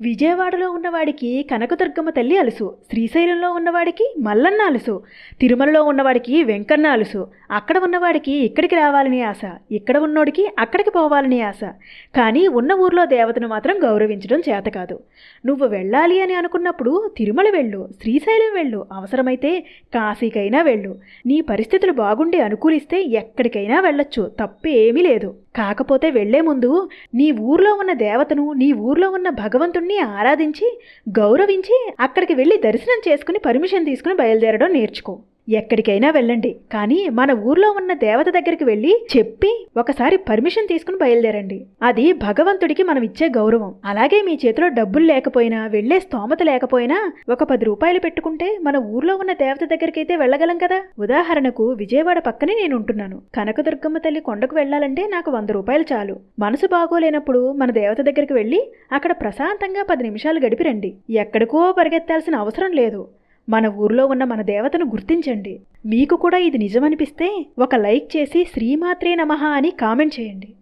విజయవాడలో ఉన్నవాడికి కనకదుర్గమ్మ తల్లి అలుసు శ్రీశైలంలో ఉన్నవాడికి మల్లన్న అలుసు తిరుమలలో ఉన్నవాడికి వెంకన్న అలుసు అక్కడ ఉన్నవాడికి ఇక్కడికి రావాలని ఆశ ఇక్కడ ఉన్నోడికి అక్కడికి పోవాలని ఆశ. కానీ ఉన్న ఊర్లో దేవతను మాత్రం గౌరవించడం చేత కాదు. నువ్వు వెళ్ళాలి అని అనుకున్నప్పుడు తిరుమల వెళ్ళు శ్రీశైలం వెళ్ళు అవసరమైతే కాశీకైనా వెళ్ళు. నీ పరిస్థితులు బాగుండి అనుకూలిస్తే ఎక్కడికైనా వెళ్ళొచ్చు తప్పు ఏమీ లేదు. కాకపోతే వెళ్ళే ముందు నీ ఊర్లో ఉన్న దేవతను నీ ఊర్లో ఉన్న భగవంతుణ్ణి ఆరాధించి గౌరవించి అక్కడికి వెళ్ళి దర్శనం చేసుకుని పర్మిషన్ తీసుకుని బయలుదేరడం నేర్చుకో. ఎక్కడికైనా వెళ్ళండి. కానీ మన ఊర్లో ఉన్న దేవత దగ్గరికి వెళ్ళి చెప్పి ఒకసారి పర్మిషన్ తీసుకుని బయలుదేరండి. అది భగవంతుడికి మనం ఇచ్చే గౌరవం. అలాగే మీ చేతిలో డబ్బులు లేకపోయినా వెళ్ళే స్తోమత లేకపోయినా ఒక పది రూపాయలు పెట్టుకుంటే మన ఊర్లో ఉన్న దేవత దగ్గరికైతే వెళ్ళగలం కదా? ఉదాహరణకు విజయవాడ పక్కనే నేను ఉంటున్నాను కనకదుర్గమ్మ తల్లి కొండకు వెళ్ళాలంటే నాకు వంద రూపాయలు చాలు. మనసు బాగోలేనప్పుడు మన దేవత దగ్గరికి వెళ్ళి అక్కడ ప్రశాంతంగా పది నిమిషాలు గడిపి రండి ఎక్కడికో పరిగెత్తాల్సిన అవసరం లేదు. మన ఊర్లో ఉన్న మన దేవతను గుర్తించండి. మీకు కూడా ఇది నిజమనిపిస్తే ఒక లైక్ చేసి శ్రీమాత్రే నమః అని కామెంట్ చేయండి.